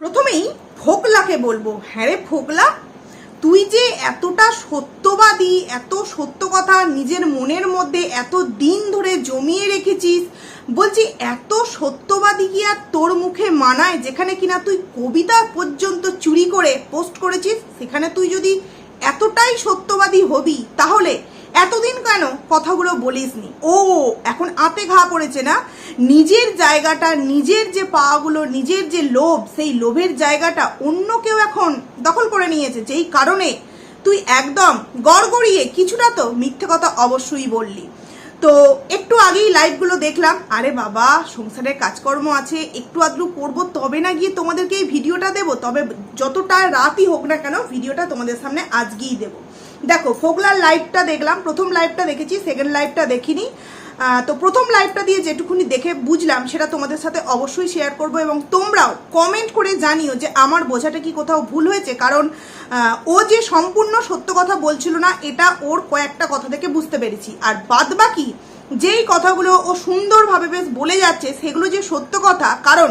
প্রথমেই ফোকলাকে বলব। হ্যাঁ রে ফোকলা, তুই যে এতটা সত্যবাদী, এত সত্য কথা নিজের মনের মধ্যে এত দিন ধরে জমিয়ে রেখেছিস, বলছি এত সত্যবাদী কি আর তোর মুখে মানায়, যেখানে কিনা তুই কবিতা পর্যন্ত চুরি করে পোস্ট করেছিস, সেখানে তুই যদি এতটাই সত্যবাদী হবি, তাহলে এতদিন কেন কথাগুলো বলিসনি? ও, এখন আতে ঘা পড়েছে না? নিজের জায়গাটা, নিজের যে পাওয়াগুলো নিজের যে লোভ, সেই লোভের জায়গাটা অন্য কেউ এখন দখল করে নিয়েছে যেই কারণে তুই একদম গড়গড়িয়ে কিছুটা তো মিথ্যে কথা অবশ্যই বললি। তো একটু আগেই লাইভগুলো দেখলাম। আরে বাবা সংসারের কাজকর্ম আছে, একটু আধটু করব, তবে না গিয়ে তোমাদেরকে এই ভিডিওটা দেবো, তবে যতটা রাতই হোক না কেন, ভিডিওটা তোমাদের সামনে আজকেই দেবো। দেখো, ফোগলার লাইভটা দেখলাম, প্রথম লাইভটা দেখেছি সেকেন্ড লাইভটা দেখিনি। তো প্রথম লাইভটা দিয়ে যেটুকুনি দেখে বুঝলাম, সেটা তোমাদের সাথে অবশ্যই শেয়ার করব এবং তোমরাও কমেন্ট করে জানিও যে আমার বোঝাটা কি কোথাও ভুল হয়েছে। কারণ ও যে সম্পূর্ণ সত্য কথা বলছিল না, এটা ওর কয়েকটা কথা থেকে বুঝতে পেরেছি। আর বাদ বাকি যেই কথাগুলো ও সুন্দরভাবে বেশ বলে যাচ্ছে, সেগুলো যে সত্য কথা, কারণ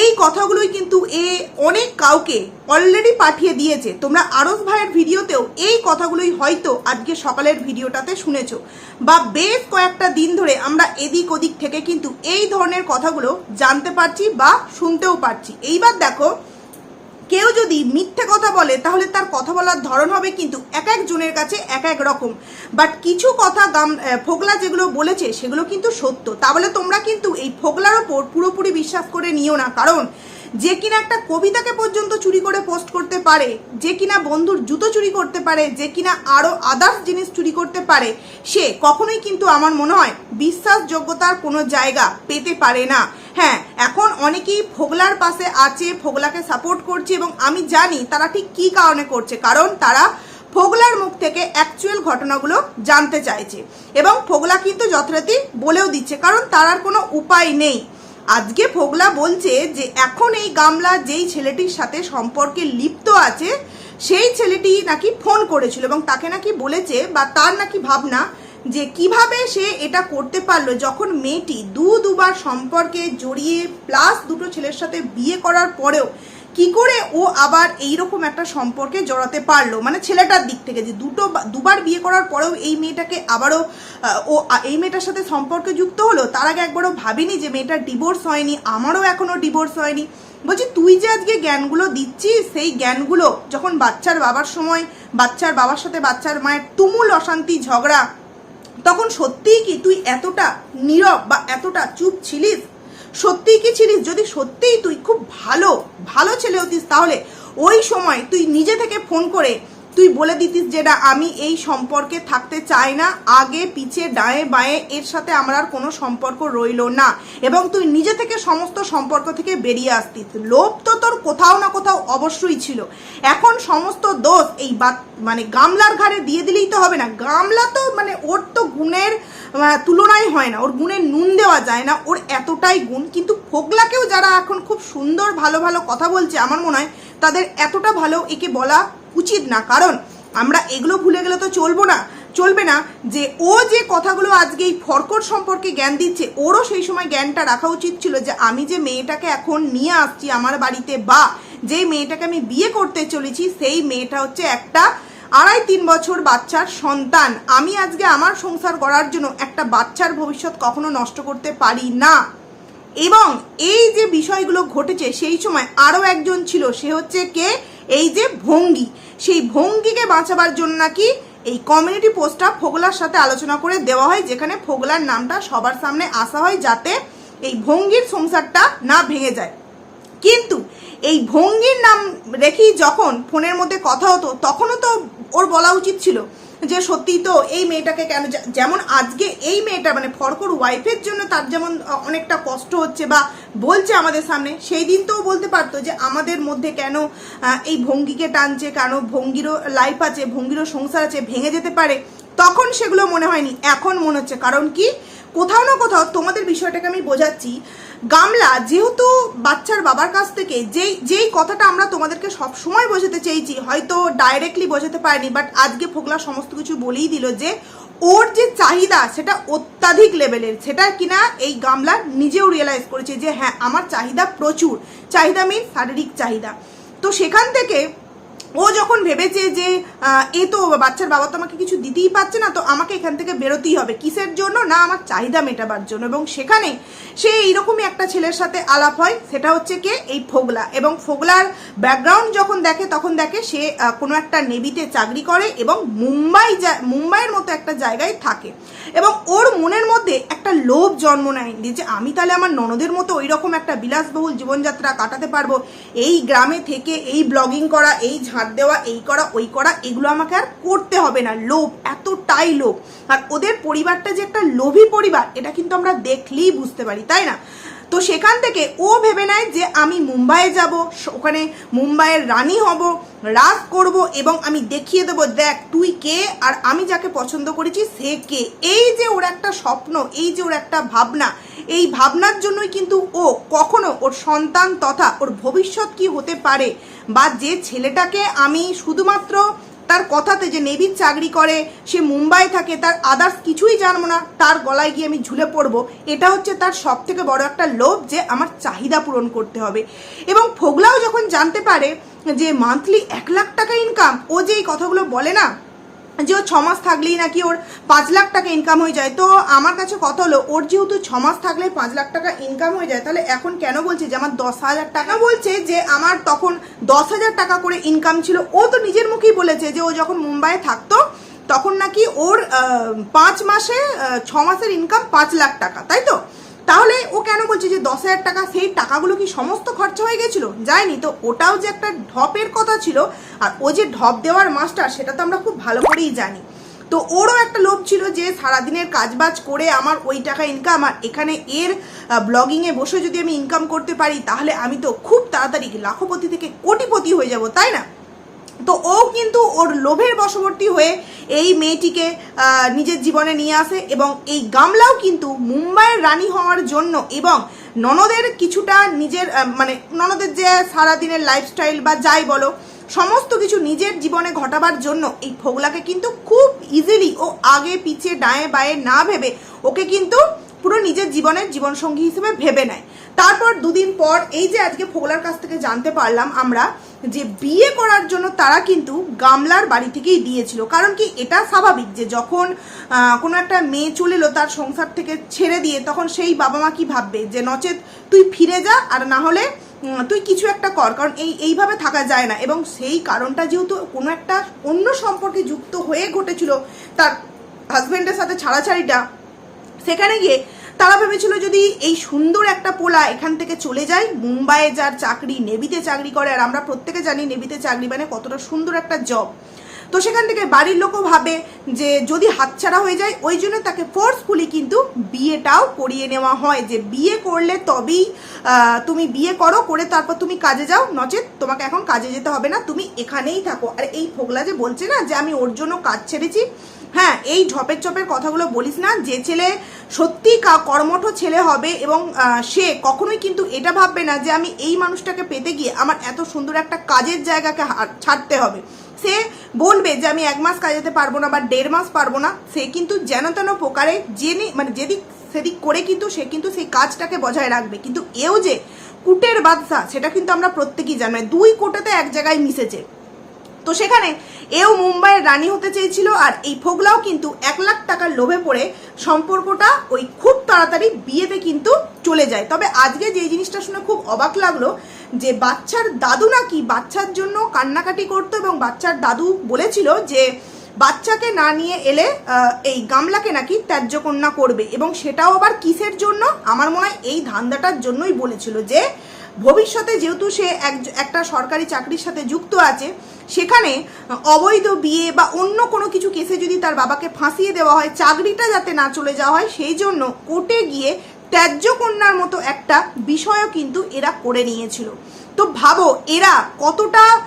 এই কথাগুলোই কিন্তু এ অনেক কাউকে অলরেডি পাঠিয়ে দিয়েছে। তোমরা আরস ভাইয়ের ভিডিওতেও এই কথাগুলোই হয়তো আজকে সকালের ভিডিওটাতে শুনেছ। বা বেশ কয়েকটা দিন ধরে আমরা এদিক ওদিক থেকে কিন্তু এই ধরনের কথাগুলো জানতে পারছি বা শুনতেও পারছি। এইবার দেখো কেউ যদি মিথ্যে কথা বলে, তাহলে তার কথা বলার ধরন হবে কিন্তু এক একজনের কাছে এক এক রকম। বাট কিছু কথা গাম ফোগলা যেগুলো বলেছে, সেগুলো কিন্তু সত্য। তা বলে তোমরা কিন্তু এই ফোগলার ওপর পুরোপুরি বিশ্বাস করে নিও না। কারণ যে কিনা একটা কবিতাকে পর্যন্ত চুরি করে পোস্ট করতে পারে, যে কিনা বন্ধুর জুতো চুরি করতে পারে, যে কিনা আরও আদার্স জিনিস চুরি করতে পারে, সে কখনোই কিন্তু আমার মনে হয় বিশ্বাসযোগ্যতার কোনো জায়গা পেতে পারে না। হ্যাঁ এখন অনেকেই ফোগলার পাশে আছে ফোগলাকে সাপোর্ট করছে এবং আমি জানি তারা ঠিক কী কারণে করছে, কারণ তারা ফোগলার মুখ থেকে অ্যাকচুয়াল ঘটনাগুলো জানতে চাইছে এবং ফোগলা কিন্তু যথারীতি বলেও দিচ্ছে, কারণ তার আর কোনো উপায় নেই। আজকে ফোগলা বলছে যে এখন এই গামলা যেই ছেলেটির সাথে সম্পর্কে লিপ্ত আছে, সেই ছেলেটি নাকি ফোন করেছিল এবং তাকে নাকি বলেছে বা তার নাকি ভাবনা যে কীভাবে সে এটা করতে পারল যখন মেয়েটি দু দুবার সম্পর্কে জড়িয়ে, প্লাস দুটো ছেলের সাথে বিয়ে করার পরেও কি করে ও আবার এইরকম একটা সম্পর্কে জড়াতে পারল? মানে ছেলেটার দিক থেকে যে দুটো দুবার বিয়ে করার পরেও এই মেয়েটাকে আবারও ও এই মেয়েটার সাথে সম্পর্কে যুক্ত হলো? তার আগে একবারও ভাবিনি যে মেয়েটার ডিভোর্স হয়নি, আমারও এখনও ডিভোর্স হয়নি। বলছি, তুই যে আজকে জ্ঞানগুলো দিচ্ছিস, সেই জ্ঞানগুলো যখন বাচ্চার বাবার সময়, বাচ্চার বাবার সাথে বাচ্চার মায়ের তুমুল অশান্তি, ঝগড়া, তখন সত্যিই কি তুই এতটা নীরব বা এতটা চুপ ছিলিস? সত্যিই কি ছিলিস? যদি সত্যিই তুই খুব ভালো ভালো ছেলে হতিস তাহলে ওই সময় তুই নিজে থেকে ফোন করে তুই বলে দিতিস যেটা আমি এই সম্পর্কে থাকতে চাই না। আগে, পিছে, ডায়ে, বায়ে এর সাথে আমার আর কোনো সম্পর্ক রইল না। এবং তুই নিজে থেকে সমস্ত সম্পর্ক থেকে বেরিয়ে আসতিস। লোভ তো তোর কোথাও না কোথাও অবশ্যই ছিল। এখন সমস্ত দোষ এই মানে গামলার ঘাড়ে দিয়ে দিলেই তো হবে না। গামলা তো মানে ওর তো গুণের তুলনাই হয় না। ওর গুণের নুন দেওয়া যায় না। ওর এতটাই গুণ, কিন্তু ফোগলাকেও যারা এখন খুব সুন্দর, ভালো ভালো কথা বলছে, আমার মনে হয় তাদের এতটা ভালো একে বলা উচিত না। কারণ আমরা এগুলো ভুলে গেলে তো চলবো না, চলবে না। যে ও যে কথাগুলো আজকে এই ফরকট সম্পর্কে জ্ঞান দিচ্ছে, ওরও সেই সময় জ্ঞানটা রাখা উচিত ছিল যে আমি যে মেয়েটাকে এখন নিয়ে আসছি আমার বাড়িতে বা যেই মেয়েটাকে আমি বিয়ে করতে চলেছি, সেই মেয়েটা হচ্ছে একটা আড়াই তিন বছর বাচ্চার সন্তান। আমি আজকে আমার সংসার গড়ার জন্য একটা বাচ্চার ভবিষ্যৎ কখনো নষ্ট করতে পারি না। এবং এই যে বিষয়গুলো ঘটেছে, সেই সময় আরও একজন ছিল, সে হচ্ছে কে? এই যে ভঙ্গি। সেই ভঙ্গিকে বাঁচাবার জন্য নাকি এই কমিউনিটি পোস্টটা ফোগলার সাথে আলোচনা করে দেওয়া হয়, যেখানে ফোগলার নামটা সবার সামনে আসা হয় যাতে এই ভঙ্গির সংসারটা না ভেঙে যায়। কিন্তু এই ভঙ্গির নাম রেখেই যখন ফোনের মধ্যে কথা হতো, তখনও তো ওর বলা উচিত ছিল যে সত্যি তো এই মেয়েটাকে কেন যেমন আজকে এই মেয়েটা মানে ফরকর ওয়াইফের জন্য তার যেমন অনেকটা কষ্ট হচ্ছে বা বলছে আমাদের সামনে, সেই দিন তো বলতে পারতো যে, আমাদের মধ্যে কেন এই ভঙ্গিকে টানছে, কেন ভঙ্গিরও লাইফ আছে, ভঙ্গিরও সংসার আছে, ভেঙে যেতে পারে। তখন সেগুলো মনে হয়নি। এখন মনে হচ্ছে। কারণ কি? কোথাও না কোথাও তোমাদের বিষয়টাকে আমি বোঝাচ্ছি। গামলা, যেহেতু বাচ্চার বাবার কাছ থেকে যেই যেই কথাটা আমরা তোমাদেরকে সব সময় বোঝাতে চেয়েছি, হয়তো ডাইরেক্টলি বোঝাতে পারিনি বাট আজকে ফোগলা সমস্ত কিছু বলেই দিল যে, ওর যে চাহিদা, সেটা অত্যাধিক লেভেলের সেটা কিনা এই গামলা নিজেও রিয়েলাইজ করেছে যে হ্যাঁ আমার চাহিদা প্রচুর। চাহিদা মিন শারীরিক চাহিদা। তো সেখান থেকে ও যখন ভেবেছে যে এ তো বাচ্চার বাবা তো আমাকে কিছু দিতেই পারছে না, তো আমাকে এখান থেকে বেরোতেই হবে। কিসের জন্য? না, আমার চাহিদা মেটাবার জন্য। এবং সেখানে সে এইরকমই একটা ছেলের সাথে আলাপ হয়, সেটা হচ্ছে কে? এই ফোগলা। এবং ফোগলার ব্যাকগ্রাউন্ড যখন দেখে, তখন দেখে সে কোনো একটা নেভিতে চাকরি করে এবং মুম্বাই মুম্বাইয়ের মতো একটা জায়গায় থাকে। এবং ওর মনের মধ্যে একটা লোভ জন্ম নেয় যে আমি তাহলে আমার ননদের মতো ওই রকম একটা বিলাসবহুল জীবনযাত্রা কাটাতে পারব, এই গ্রামে থেকে এই ব্লগিং করা, এই ঝাঁট দেওয়া, এই করা, ওই করা, এগুলো আমাকে আর করতে হবে না। লোভ, এতটাই লোভ। আর ওদের পরিবারটা যে একটা লোভী পরিবার, এটা কিন্তু আমরা দেখলেই বুঝতে পারি, তাই না? তো সেখান থেকে ও ভেবে নেয় যে আমি মুম্বাইয়ে যাব ওখানে মুম্বাইয়ের রানী হব, রাজ করব এবং আমি দেখিয়ে দেবো, দেখ তুই কে আর আমি যাকে পছন্দ করেছি সে কে। এই যে ওর একটা স্বপ্ন, এই যে ওর একটা ভাবনা, এই ভাবনার জন্যই কিন্তু ও কখনো ওর সন্তান তথা ওর ভবিষ্যৎ কি হতে পারে বা যে ছেলেটাকে আমি শুধুমাত্র তার কথাতে যে নেভির চাকরি করে, সে মুম্বাই থাকে, তার আদার্স কিছুই জানব না, তার গলায় গিয়ে আমি ঝুলে পড়ব, এটা হচ্ছে তার সব থেকে বড় একটা লোভ যে আমার চাহিদা পূরণ করতে হবে। এবং ফোগলাও যখন জানতে পারে যে মান্থলি এক লাখ টাকা ইনকাম ও যে এই কথাগুলো বলে না যে ও ছমাস থাকলেই নাকি ওর পাঁচ লাখ টাকা ইনকাম হয়ে যায়। তো আমার কাছে কথা হলো, ওর যেহেতু ছ মাস থাকলে পাঁচ লাখ টাকা ইনকাম হয়ে যায়, তাহলে এখন কেন বলছে যে আমার দশ হাজার টাকা? বলছে যে আমার তখন দশ হাজার টাকা করে ইনকাম ছিল, ও তো নিজের মুখেই বলেছে যে ও যখন মুম্বাইয়ে থাকতো, তখন নাকি ওর পাঁচ মাসে ছ মাসের ইনকাম পাঁচ লাখ টাকা, তাই তো? তাহলে ও কেন বলছে যে দশ হাজার টাকা সেই টাকাগুলো কি সমস্ত খরচা হয়ে গেছিল? যায়নি। তো ওটাও যে একটা ঢপের কথা ছিল, আর ও যে ঢপ দেওয়ার মাস্টার, সেটা তো আমরা খুব ভালো করেই জানি। তো ওরও একটা লোভ ছিল যে সারাদিনের কাজবাজ করে আমার ওই টাকা ইনকাম আর এখানে এর ব্লগিংয়ে বসে যদি আমি ইনকাম করতে পারি, তাহলে আমি তো খুব তাড়াতাড়ি লাখপতি থেকে কোটিপতি হয়ে যাব, তাই না? তো ও কিন্তু ওর লোভের বশবর্তী হয়ে এই মেয়েটিকে নিজের জীবনে নিয়ে আসে এবং এই গামলাও কিন্তু মুম্বাইয়ের রানী হওয়ার জন্য এবং ননদের কিছুটা নিজের মানে ননদের যে সারাদিনের লাইফস্টাইল বা যাই বলো, সমস্ত কিছু নিজের জীবনে ঘটাবার জন্য এই ফোগলাকে কিন্তু খুব ইজিলি ও আগে পিছে ডায়ে বায়ে না ভেবে ওকে কিন্তু পুরো নিজের জীবনের জীবনসঙ্গী হিসেবে ভেবে নেয়। তারপর দুদিন পর এই যে আজকে ফোগলার কাছ থেকে জানতে পারলাম আমরা যে বিয়ে করার জন্য তারা কিন্তু গামলার বাড়ি থেকেই দিয়েছিল। কারণ কি এটা স্বাভাবিক যে যখন কোনো একটা মেয়ে চলে এলো তার সংসার থেকে ছেড়ে দিয়ে তখন সেই বাবা মা কি ভাববে যে নচেত তুই ফিরে যা আর না হলে তুই কিছু একটা কর। কারণ এই, এইভাবে থাকা যায় না। এবং সেই কারণটা যেহেতু কোনো একটা অন্য সম্পর্কে যুক্ত হয়ে ঘটেছিল তার হাজবেন্ডের সাথে ছাড়াছাড়িটা, সেখানে গিয়ে তারা ভেবেছিল যদি এই সুন্দর একটা পোলা এখান থেকে চলে যায়, মুম্বাইয়ে যার চাকরি, নেভিতে চাকরি করে, আর আমরা প্রত্যেকে জানি নেভিতে চাকরি মানে কতটা সুন্দর একটা জব তো সেখান থেকে বাড়ির লোকও ভাবে যে যদি হাতছাড়া হয়ে যায়, ওই জন্য তাকে ফোর্সফুলি কিন্তু বিয়েটাও করিয়ে নেওয়া হয় যে বিয়ে করলে তবেই তুমি বিয়ে করো, করে তারপর তুমি কাজে যাও। নচেত তোমাকে এখন কাজে যেতে হবে না, তুমি এখানেই থাকো। আর এই ফোগলা যে বলছে না যে আমি ওর জন্য কাজ ছেড়েছি হ্যাঁ এই ঝপের চপের কথাগুলো বলিস না। যে ছেলে সত্যি কর্মঠ ছেলে হবে এবং সে কখনোই কিন্তু এটা ভাববে না যে আমি এই মানুষটাকে পেতে গিয়ে আমার এত সুন্দর একটা কাজের জায়গাকে ছাড়তে হবে। সে বলবে যে আমি এক মাস কাজ যেতে পারব না বা দেড় মাস পারব না। সে কিন্তু যেন তেন প্রকারে জেনে মানে যেদিক সেদিক করে কিন্তু সে কিন্তু সেই কাজটাকে বজায় রাখবে। কিন্তু এও যে কুটের বাদশা, সেটা কিন্তু আমরা প্রত্যেকেই জানি। মানে দুই কোটেতে এক জায়গায় মিশেছে। তো সেখানে এও মুম্বাইয়ের রানী হতে চেয়েছিল আর এই ফোগলাও কিন্তু এক লাখ টাকার লোভে পড়ে সম্পর্কটা ওই খুব তাড়াতাড়ি বিয়েতে কিন্তু চলে যায়। তবে আজকে যে জিনিসটা শুনে খুব অবাক লাগল যে বাচ্চার দাদু নাকি বাচ্চার জন্য কান্নাকাটি করতো এবং বাচ্চার দাদু বলেছিল যে বাচ্চাকে না নিয়ে এলে এই গামলাকে নাকি ত্যায্য কন্যা করবে এবং সেটাও আবার কিসের জন্য? আমার মনে হয় এই ধান্দাটার জন্যই বলেছিল যে ভবিষ্যতে যেহেতু সে এক- একটা সরকারি চাকরির সাথে যুক্ত আছে, সেখানে অবৈধ বিয়ে বা অন্য কোনো কিছু কেসে যদি তার বাবাকে ফাঁসিয়ে দেওয়া হয়, চাকরিটা যাতে না চলে যাওয়া হয়, সেই জন্য কোর্টে গিয়ে ত্যায্য কন্যার মতো একটা বিষয়ও কিন্তু এরা করে নিয়েছিল। তো ভাবো, এরা কতটা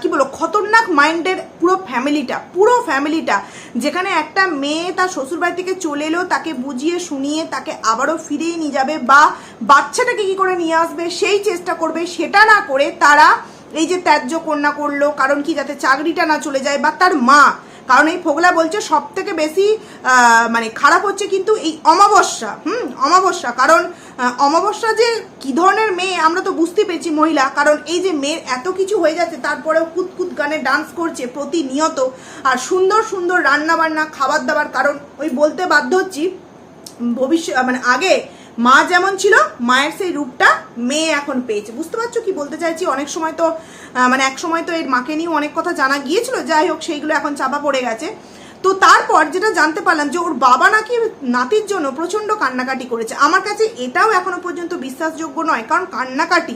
কি বলো খতরনাক মাইন্ডের পুরো ফ্যামিলিটা পুরো ফ্যামিলিটা, যেখানে একটা মেয়ে তার শ্বশুরবাড়ি থেকে চলে এলো, তাকে বুঝিয়ে, শুনিয়ে, তাকে আবারও ফিরিয়ে নিয়ে যাবে বা বাচ্চাটাকে কি করে নিয়ে আসবে, সেই চেষ্টা করবে, সেটা না করে তারা এই যে ত্যায্য কন্যা করল, কারণ কি যাতে চাকরিটা না চলে যায়, বা তার মা। কারণ এই ফোগলা বলছে সব থেকে বেশি মানে খারাপ হচ্ছে কিন্তু এই অমাবস্যা, হুম, অমাবস্যা। কারণ অমাবস্যা যে কি ধরনের মেয়ে, আমরা তো বুঝতে পেরেছি মহিলা, কারণ এই যে মেয়ের এত কিছু হয়ে যাচ্ছে, তারপরেও কুতকুত গানে ডান্স করছে প্রতিনিয়ত, আর সুন্দর সুন্দর রান্না বান্না খাবার দাবার কারণ ওই বলতে বাধ্য হচ্ছি, ভবিষ্যৎ মানে আগে মা যেমন ছিল, মায়ের সেই রূপটা মেয়ে এখন পেয়েছে। বুঝতে পারছ কি বলতে চাইছি? অনেক সময় তো মানে এক সময় তো এর মাকে নিয়েও অনেক কথা জানা গিয়েছিল, যাই হোক, সেইগুলো এখন চাপা পড়ে গেছে। তো তারপর যেটা জানতে পারলাম যে ওর বাবা নাকি নাতির জন্য প্রচণ্ড কান্নাকাটি করেছে। আমার কাছে এটাও এখনও পর্যন্ত বিশ্বাসযোগ্য নয়, কারণ কান্নাকাটি,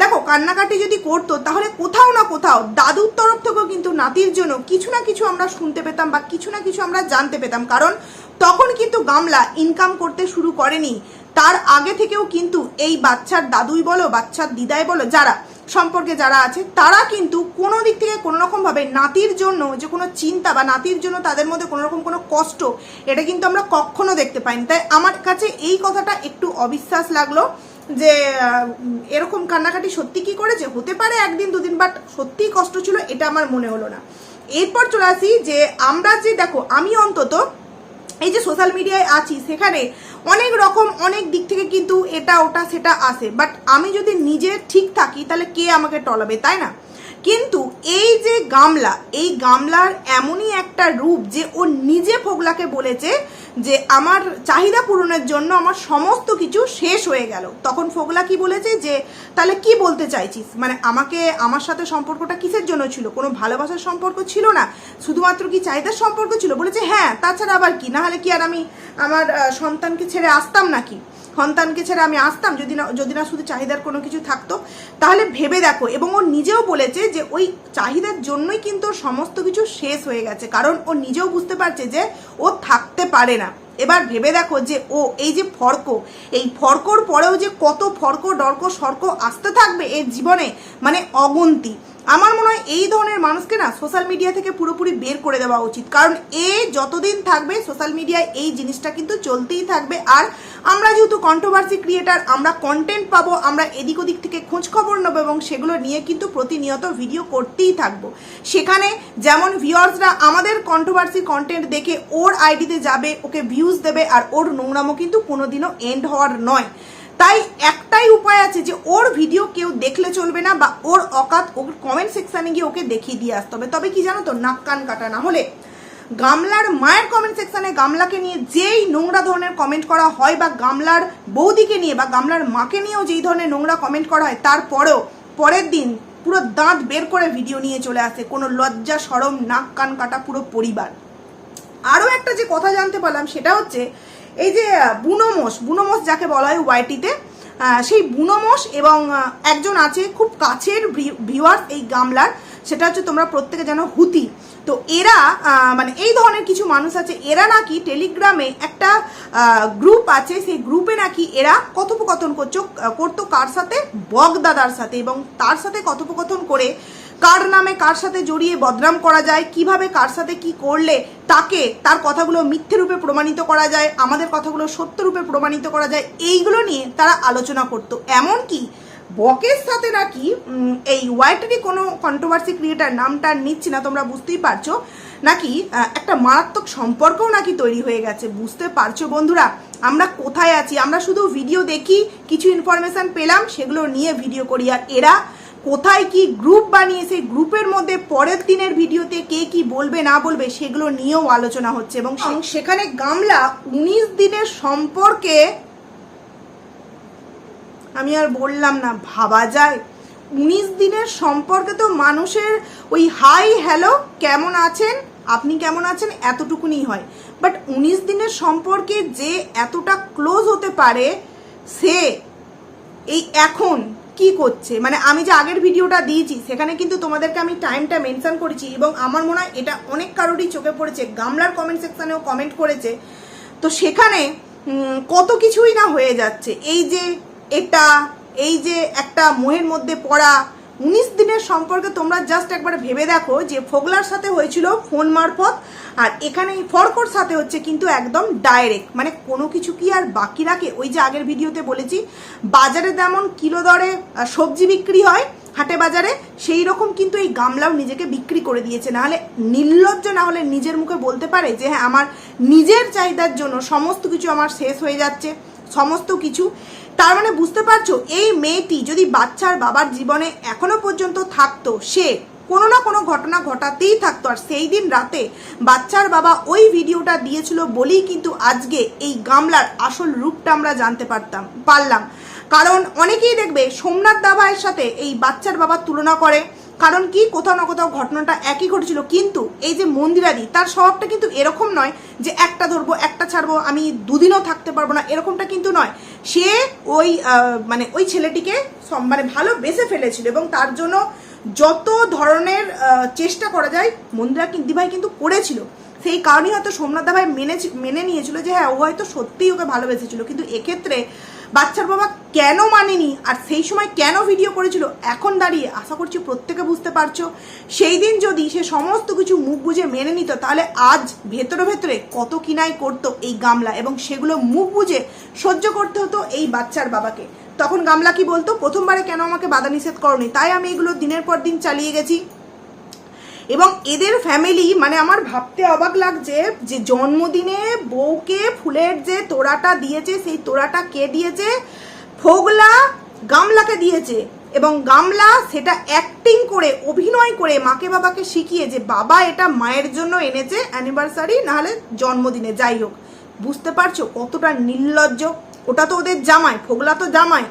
দেখো, কান্নাকাটি যদি করতো তাহলে কোথাও না কোথাও দাদুর তরফ থেকেও কিন্তু নাতির জন্য কিছু না কিছু আমরা শুনতে পেতাম বা কিছু না কিছু আমরা জানতে পেতাম। কারণ তখন কিন্তু গামলা ইনকাম করতে শুরু করেনি। তার আগে থেকেও কিন্তু এই বাচ্চার দাদুই বলো, বাচ্চার দিদাই বলো, যারা সম্পর্কে যারা আছে, তারা কিন্তু কোনো দিক থেকে কোনো রকমভাবে নাতির জন্য যে কোনো চিন্তা বা নাতির জন্য তাদের মধ্যে কোনো রকম কোনো কষ্ট, এটা কিন্তু আমরা কখনো দেখতে পাইনি। তাই আমার কাছে এই কথাটা একটু অবিশ্বাস লাগল যে এরকম কান্নাকাটি সত্যি কি করেছে? হতে পারে একদিন, দুদিন বাট সত্যিই কষ্ট ছিল, এটা আমার মনে হলো না। এরপর চলে আসি যে, আমরা যে দেখো, আমি অন্তত এই যে সোশ্যাল মিডিয়ায় আছি, সেখানে অনেক রকম, অনেক দিক থেকে কিন্তু এটা, ওটা, সেটা আসে। বাট আমি যদি নিজে ঠিক থাকি, তাহলে কে আমাকে টলাবে, তাই না? কিন্তু এই যে গামলা, এই গামলার এমনই একটা রূপ যে ও নিজে ফোগলাকে বলেছে যে আমার চাহিদা পূরণের জন্য আমার সমস্ত কিছু শেষ হয়ে গেল। তখন ফোগলা কি বলেছে যে, তাহলে কি বলতে চাইছিস? মানে আমাকে, আমার সাথে সম্পর্কটা কিসের জন্য ছিল? কোনো ভালোবাসার সম্পর্ক ছিল না? শুধুমাত্র কি চাহিদার সম্পর্ক ছিল? বলেছে হ্যাঁ তাছাড়া আবার কি? না হলে কি আর আমি আমার সন্তানকে ছেড়ে আসতাম নাকি? সন্তানকে ছেড়ে আমি আসতাম, যদি না যদি না শুধু চাহিদার কোনো কিছু থাকতো, তাহলে ভেবে দেখো। এবং ও নিজেও বলেছে যে ওই চাহিদার জন্যই কিন্তু ওর সমস্ত কিছু শেষ হয়ে গেছে। কারণ ও নিজেও বুঝতে পারছে যে ও থাকতে পারে না। এবার ভেবে দেখো যে ও, এই যে ফর্ক, এই ফর্কর পরেও যে কত ফর্ক, ডর্ক, সর্ক আসতে থাকবে এর জীবনে মানে অগন্তি। আমার মনে হয় এই ধরনের মানুষকে না সোশ্যাল মিডিয়া থেকে পুরোপুরি বের করে দেওয়া উচিত। কারণ এ যতদিন থাকবে সোশ্যাল মিডিয়ায় এই জিনিসটা কিন্তু চলতেই থাকবে। আর আমরা যেহেতু কন্ট্রোভার্সি ক্রিয়েটার আমরা কন্টেন্ট পাবো, আমরা এদিক ওদিক থেকে খোঁজ খবর নেব এবং সেগুলো নিয়ে কিন্তু প্রতিনিয়ত ভিডিও করতেই থাকব। সেখানে যেমন ভিউয়ার্সরা আমাদের কন্ট্রোভার্সি কন্টেন্ট দেখে ওর আইডিতে যাবে, ওকে ভিউজ দেবে, আর ওর নোংরামো কিন্তু কোনোদিনও এন্ড হওয়ার নয়। তাই একটাই উপায় আছে যে ওর ভিডিও কেউ দেখলে চলবে না বা ওর অকাত ওর কমেন্ট সেকশানে গিয়ে ওকে দেখিয়ে দিয়ে আসতে হবে। তবে কি জানো তো, নাক কান কাটা। না হলে গামলার মায়ের কমেন্ট সেকশানে গামলাকে নিয়ে যেই নোংরা ধরনের কমেন্ট করা হয় বা গামলার বৌদিকে নিয়ে বা গামলার মাকে নিয়েও যেই ধরনের নোংরা কমেন্ট করা হয়, তারপরেও পরের দিন পুরো দাঁত বের করে ভিডিও নিয়ে চলে আসে। কোনো লজ্জা, সরম, নাক কান কাটা পুরো পরিবার। আরও একটা যে কথা জানতে পারলাম সেটা হচ্ছে এই যে বুনোমোষ বুনোমোষ যাকে বলা হয় ওয়াইটিতে সেই বুনোমোষ এবং একজন আছে খুব কাছের ভিউয়ার্স এই গামলার, সেটা হচ্ছে তোমরা প্রত্যেকে জানো হুতি। তো এরা মানে এই ধরনের কিছু মানুষ আছে, এরা নাকি টেলিগ্রামে একটা গ্রুপ আছে, সেই গ্রুপে নাকি এরা কথোপকথন করছ করতো কার সাথে? বগদাদার সাথে এবং তার সাথে কথোপকথন করে কার নামে কার সাথে জড়িয়ে বদনাম করা যায়, কীভাবে কার সাথে কি করলে তাকে তার কথাগুলো মিথ্যে রূপে প্রমাণিত করা যায়, আমাদের কথাগুলো সত্য রূপে প্রমাণিত করা যায়, এইগুলো নিয়ে তারা আলোচনা করতো। এমনকি বকের সাথে নাকি এই ওয়াইটেরই কোনো কন্ট্রোভার্সি ক্রিয়েটার নামটা নিচ্ছি না, তোমরা বুঝতেই পারছ, নাকি একটা মারাত্মক সম্পর্কও নাকি তৈরি হয়ে গেছে। বুঝতে পারছ বন্ধুরা, আমরা কোথায় আছি? আমরা শুধু ভিডিও দেখি, কিছু ইনফরমেশন পেলাম, সেগুলো নিয়ে ভিডিও করি। আর এরা কোথায় কি গ্রুপ বানিয়ে সেই গ্রুপের মধ্যে পরের দিনের ভিডিওতে কে কি বলবে না বলবে সেগুলো নিয়েও আলোচনা হচ্ছে এবং সেখানে গামলা উনিশ দিনের সম্পর্কে আমি আর বললাম না ভাবা যায়। উনিশ দিনের সম্পর্কে তো মানুষের ওই হাই হ্যালো কেমন আছেন? আপনি কেমন আছেন? এতটুকুনি হয়। বাট উনিশ দিনের সম্পর্কে যে এতটা ক্লোজ হতে পারে সে এই এখন কি করছে? মানে আমি যে আগের ভিডিওটা দিয়েছি, সেখানে কিন্তু তোমাদেরকে আমি টাইমটা মেনশন করেছি এবং আমার মনে হয় এটা অনেক কারোরই চোখে পড়েছে। গামলার কমেন্ট সেকশানেও কমেন্ট করেছে। তো সেখানে কত কিছুই না হয়ে যাচ্ছে। এই যে এটা, এই যে একটা মোহের মধ্যে পড়া উনিশ দিনের সম্পর্কে তোমরা জাস্ট একবার ভেবে দেখো যে ফোগলার সাথে হয়েছিল ফোন মারফত, আর এখানে এই ফরকর সাথে হচ্ছে কিন্তু একদম ডাইরেক্ট মানে কোনো কিছু কি আর বাকি রাখে? ওই যে আগের ভিডিওতে বলেছি, বাজারে যেমন কিলো দরে সবজি বিক্রি হয়, হাটে বাজারে, সেই রকম কিন্তু এই গামলাও নিজেকে বিক্রি করে দিয়েছে। নাহলে নির্লজ্জ, না হলে নিজের মুখে বলতে পারে যে হ্যাঁ আমার নিজের চাহিদার জন্য সমস্ত কিছু আমার শেষ হয়ে যাচ্ছে, সমস্ত কিছু। তার মানে বুঝতে পারছ, এই মেয়েটি যদি বাচ্চার বাবার জীবনে এখনও পর্যন্ত থাকতো, সে কোনো না কোনো ঘটনা ঘটাতেই থাকতো। আর সেই দিন রাতে বাচ্চার বাবা ওই ভিডিওটা দিয়েছিল বলেই কিন্তু আজকে এই গামলার আসল রূপটা আমরা জানতে পারতাম, পারলাম। কারণ অনেকেই দেখবে সোমনাথ দাভাইয়ের সাথে এই বাচ্চার বাবার তুলনা করে, কারণ কি কোথাও না কোথাও ঘটনাটা একই ঘটেছিল। কিন্তু এই যে মন্দিরাদি, তার স্বভাবটা কিন্তু এরকম নয় যে একটা ধরবো, একটা ছাড়বো, আমি দুদিনও থাকতে পারব না, এরকমটা কিন্তু নয়। সে ওই মানে ওই ছেলেটিকে মানে ভালো বেসে ফেলেছিল এবং তার জন্য যত ধরনের চেষ্টা করা যায়, মন্দিরা দিভাই কিন্তু করেছিল। সেই কারণেই হয়তো সোমনাথ দাভাই মেনে মেনে নিয়েছিল যে হ্যাঁ ও হয়তো সত্যিই ওকে ভালোবেসেছিল। কিন্তু এক্ষেত্রে বাচ্চার বাবা কেন মানেনি? আর সেই সময় কেন ভিডিও করেছিল? এখন দাঁড়িয়ে আশা করছি প্রত্যেকে বুঝতে পারছ। সেই দিন যদি সে সমস্ত কিছু মুখ বুঝে মেনে নিত, তাহলে আজ ভেতরে ভেতরে কত কিনাই করতো এই গামলা এবং সেগুলো মুখ বুঝে সহ্য করতে হতো এই বাচ্চার বাবাকে। তখন গামলা কি বলতো? প্রথমবারে কেন আমাকে বাধা নিষেধ করনি? তাই আমি এগুলো দিনের পর দিন চালিয়ে গেছি। এবং এদের ফ্যামিলি মানে আমার ভাবতে অবাক লাগছে যে জন্মদিনে বউকে ফুলের যে তোড়াটা দিয়েছে সেই তোড়াটা কে দিয়েছে? ফোগলা গামলাকে দিয়েছে। এবং গামলা সেটা অ্যাক্টিং করে অভিনয় করে মাকে বাবাকে শিখিয়ে যে বাবা এটা মায়ের জন্য এনেছে অ্যানিভার্সারি নাহলে জন্মদিনে যাই হোক। বুঝতে পারছ কতটা নির্লজ্জ? ওটা তো ওদের জামাই ফোগলা তো জামাই। আহ,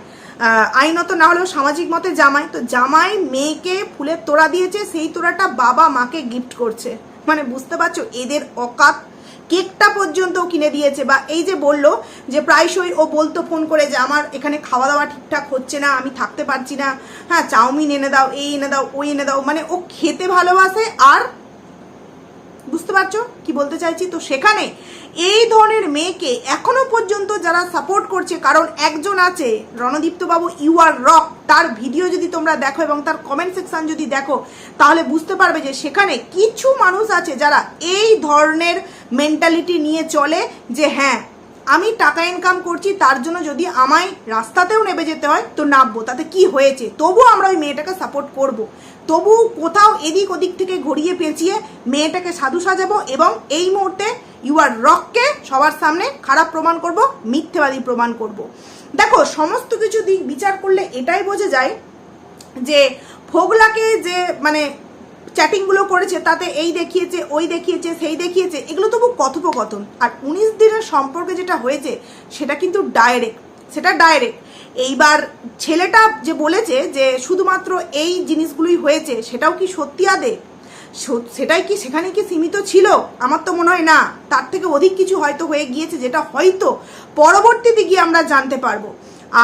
আইনত না হলেও সামাজিক মতে জামাই। তো জামাই মেয়েকে ফুলের তোড়া দিয়েছে, সেই তোড়াটা বাবা মাকে গিফট করছে। মানে বুঝতে পারছ, এদের অকাত কেকটা পর্যন্ত কিনে দিয়েছে। বা এই যে বলল যে প্রায়শই ও বলতো ফোন করে যে আমার এখানে খাওয়া দাওয়া ঠিকঠাক হচ্ছে না, আমি থাকতে পারছি না। হ্যাঁ চাউমিন এনে দাও, এই এনে দাও, ওই এনে দাও। মানে ও খেতে ভালোবাসে আর বুঝতে পারছ? কি বলতে চাইছি? তো সেখানে এই ধরনের মেয়েকে এখনও পর্যন্ত যারা সাপোর্ট করছে, কারণ একজন আছে, রণদীপ্তবাবু ইউ আর রক তার ভিডিও যদি তোমরা দেখো এবং তার কমেন্ট সেকশন যদি দেখো, তাহলে বুঝতে পারবে যে সেখানে কিছু মানুষ আছে যারা এই ধরনের মেন্টালিটি নিয়ে চলে যে হ্যাঁ আমি টাকা ইনকাম করছি, তার জন্য যদি আমায় রাস্তাতেও নেবে যেতে হয়, তো নামবো। তাতে কি হয়েছে? তবু আমরা ওই মেয়েটাকে সাপোর্ট করব। তবু কোথাও এদিক ওদিক থেকে ঘুরিয়ে পেঁচিয়ে মেয়েটাকে সাধু সাজাবো এবং এই মুহূর্তে ইউ আর রককে সবার সামনে খারাপ প্রমাণ করব, মিথ্যেবাদী প্রমাণ করব। দেখো, সমস্ত কিছু দিক বিচার করলে এটাই বোঝা যায় যে ফোগলাকে যে মানে চ্যাটিংগুলো করেছে, তাতে এই দেখিয়েছে, ওই দেখিয়েছে, সেই দেখিয়েছে, এগুলো তবু কথোপকথন আর উনিশ দিনের সম্পর্কে যেটা হয়েছে, সেটা কিন্তু ডাইরেক্ট সেটা ডাইরেক্ট এইবার ছেলেটা যে বলেছে যে শুধুমাত্র এই জিনিসগুলোই হয়েছে, সেটাও কি সত্যি আদে? সেটাই কি সেখানে কি সীমিত ছিল? আমার তো মনে হয় না। তার থেকে অধিক কিছু হয়তো হয়ে গিয়েছে, যেটা হয়তো পরবর্তীতে গিয়ে আমরা জানতে পারব।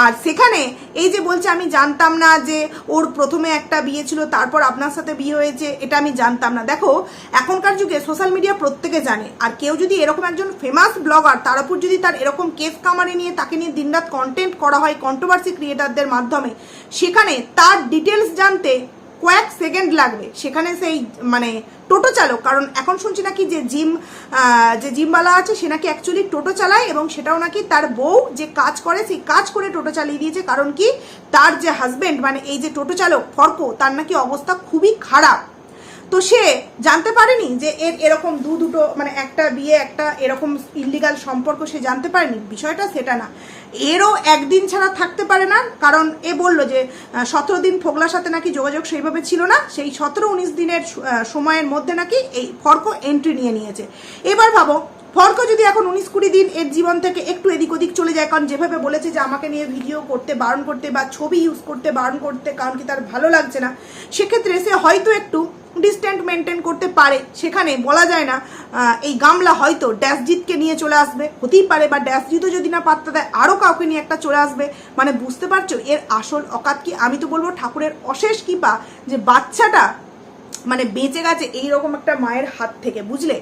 আর সেখানে এই যে বলছে, আমি জানতাম না যে ওর প্রথমে একটা বিয়ে ছিল, তারপর আপনার সাথে বিয়ে হয়েছে, এটা আমি জানতাম না। দেখো, এখনকার যুগে সোশ্যাল মিডিয়া প্রত্যেকে জানে, আর কেউ যদি এরকম একজন ফেমাস ব্লগার তার উপর যদি তার এরকম কেস কামারে নিয়ে তাকে নিয়ে দিনরাত কন্টেন্ট করা হয় কন্ট্রোভার্সি ক্রিয়েটারদের মাধ্যমে, সেখানে তার ডিটেলস জানতে কয়েক সেকেন্ড লাগবে। সেখানে সেই মানে টোটো চালক, কারণ এখন শুনছি নাকি যে জিম যে জিমওয়ালা আছে, সে নাকি অ্যাকচুয়ালি টোটো চালায় এবং সেটাও নাকি তার বউ যে কাজ করে, সেই কাজ করে টোটো চালিয়ে দিয়েছে। কারণ কি? তার যে হাজবেন্ড মানে এই যে টোটো চালক, ফর্ক, তার নাকি অবস্থা খুবই খারাপ। তো সে জানতে পারেনি যে এর এরকম দু দুটো মানে একটা বিয়ে, একটা এরকম ইলিগাল সম্পর্ক সে জানতে পারেনি। বিষয়টা সেটা না। এরও একদিন ছাড়া থাকতে পারে না, কারণ এ বলল যে সতেরো দিন ফোগলার সাথে নাকি যোগাযোগ সেইভাবে ছিল না, সেই সতেরো উনিশ দিনের সময়ের মধ্যে নাকি এই ফর্ক এন্ট্রি নিয়ে নিয়েছে। এবার ভাবো ফর্ক যদি এখন উনিশ কুড়ি দিন এর জীবন থেকে একটু এদিক ওদিক চলে যায়, কারণ যেভাবে বলেছে যে আমাকে নিয়ে ভিডিও করতে, বারণ করতে বা ছবি ইউজ করতে, বারণ করতে, কারণ কি তার ভালো লাগছে না, সেক্ষেত্রে সে হয়তো একটু ডিস্ট্যান্ট মেনটেন করতে পারে। সেখানে বলা যায় না এই গামলা হয়তো ড্যাশজিৎকে নিয়ে চলে আসবে, হতেই পারে বা ড্যাশজিৎও যদি না পাত্তা দেয়, আরও কাউকে নিয়ে একটা চলে আসবে। মানে বুঝতে পারছ, এর আসল অকাত কি? আমি তো বলব ঠাকুরের অশেষ কৃপা যে বাচ্চাটা মানে বেঁচে গেছে এইরকম একটা মায়ের হাত থেকে, বুঝলে?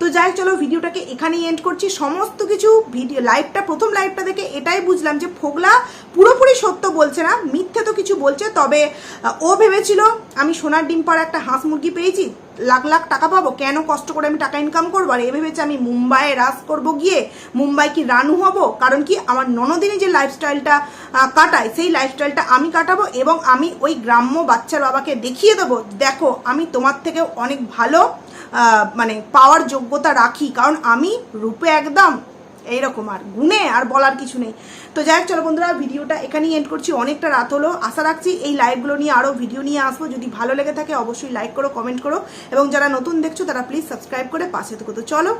তো যাই, চলো ভিডিওটাকে এখানেই এন্ড করছি। সমস্ত কিছু ভিডিও লাইভটা প্রথম লাইভটা দেখে এটাই বুঝলাম যে ফোগলা পুরোপুরি সত্য বলছে না, মিথ্যে তো কিছু বলছে, তবে ও ভেবেছিল, আমি সোনার ডিম পাড়া একটা হাঁস মুরগি পেয়েছি লাখ লাখ টাকা পাবো? কেন কষ্ট করে আমি টাকা ইনকাম করব? আর এ ভেবেছে আমি মুম্বাইয়ে রাস করব গিয়ে, মুম্বাই কি রানু হব? কারণ কি আমার ননদিনী যে লাইফস্টাইলটা কাটায়, সেই লাইফস্টাইলটা আমি কাটাবো এবং আমি ওই গ্রাম্য বাচ্চার বাবাকে দেখিয়ে দেবো, দেখো, আমি তোমার থেকেও অনেক ভালো মানে পাওয়ার যোগ্যতা রাখি। কারণ আমি রূপে একদম এইরকম আর গুনে আর বলার কিছু নেই। তো যাই হোক, চলো বন্ধুরা, ভিডিওটা এখানেই এন্ড করছি। অনেকটা রাত হলো। আশা রাখছি এই লাইভগুলো নিয়ে আরও ভিডিও নিয়ে আসব। যদি ভালো লেগে থাকে, অবশ্যই লাইক করো কমেন্ট করো। এবং যারা নতুন দেখছ, তারা প্লিজ সাবস্ক্রাইব করে পাশে থেকো। তো চলো